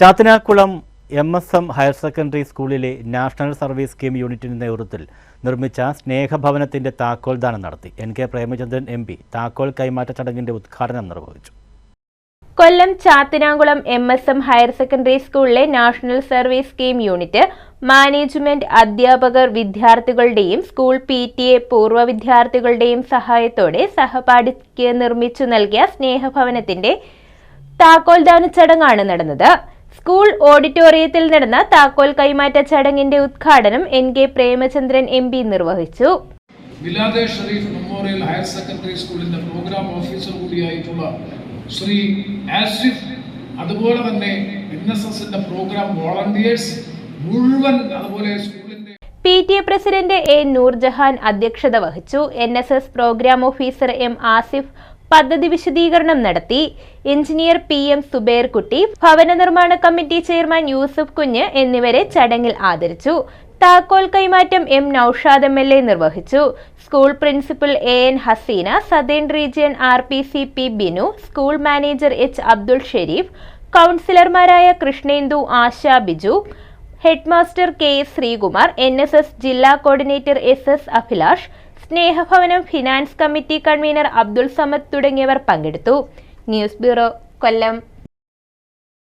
Chathanakulam M S M higher secondary സ്കൂളിലെ national service scheme യൂണിറ്റിന്റെ നേതൃത്വത്തിൽ നിർമ്മിച്ച സ്നേഹഭവനത്തിന്റെ താക്കോൽദാനം നടത്തി. N K Premachandran M P താക്കോൽ കൈമാറ്റ ചടങ്ങിന്റെ ഉദ്ഘാടനം നിർവഹിച്ചു. Kollam Chathinakulam M S M higher secondary സ്കൂളിലെ national service scheme unit management അധ്യാപകർ വിദ്യാർത്ഥികളുടെയും സ്കൂൾ പി ടി എ പൂർവ വിദ്യാർത്ഥികളുടെയും സഹായത്തോടെ സഹപാഠിക്ക് നിർമ്മിച്ചു നൽകിയ സ്നേഹഭവനത്തിന്റെ താക്കോൽദാന ചടങ്ങാണ് നടന്നത്. സ്കൂൾ ഓഡിറ്റോറിയത്തിൽ നടന്ന താക്കോൽ കൈമാറ്റ ചടങ്ങിന്റെ ഉദ്ഘാടനം N K Premachandran M P നിർവഹിച്ചു. Milade Sharif memorial higher secondary സ്കൂളിന്റെ പ്രോഗ്രാം ഓഫീസർ കൂടിയായിട്ടുള്ള ശ്രീ ആസിഫ് അതുപോലെ തന്നെ എൻ എസ് എസിന്റെ പ്രോഗ്രാം വോളണ്ടിയേഴ്സ് മുഴുവൻ അതുപോലെ സ്കൂളിന്റെ P T A president A Noorjahan അധ്യക്ഷത വഹിച്ചു. N S S programme officer M Asif പദ്ധതി വിശദീകരണം നടത്തി എഞ്ചിനീയർ പി എം സുബേർകുട്ടി ഭവന നിർമ്മാണ കമ്മിറ്റി ചെയർമാൻ യൂസഫ് കുഞ്ഞ് എന്നിവരെ ചടങ്ങിൽ ആദരിച്ചു. താക്കോൽ കൈമാറ്റം M Naushad M L A നിർവഹിച്ചു. School principal A N Haseena southern region R P C P Binu school manager H Abdul Sharif കൗൺസിലർമാരായ Krishnendu Asha Biju headmaster K S Sreekumar N S S ജില്ലാ coordinator S S Abhilash സ്നേഹഭവനം finance committee convener Abdul Samad തുടങ്ങിയവർ പങ്കെടുത്തു. News bureau Kollam.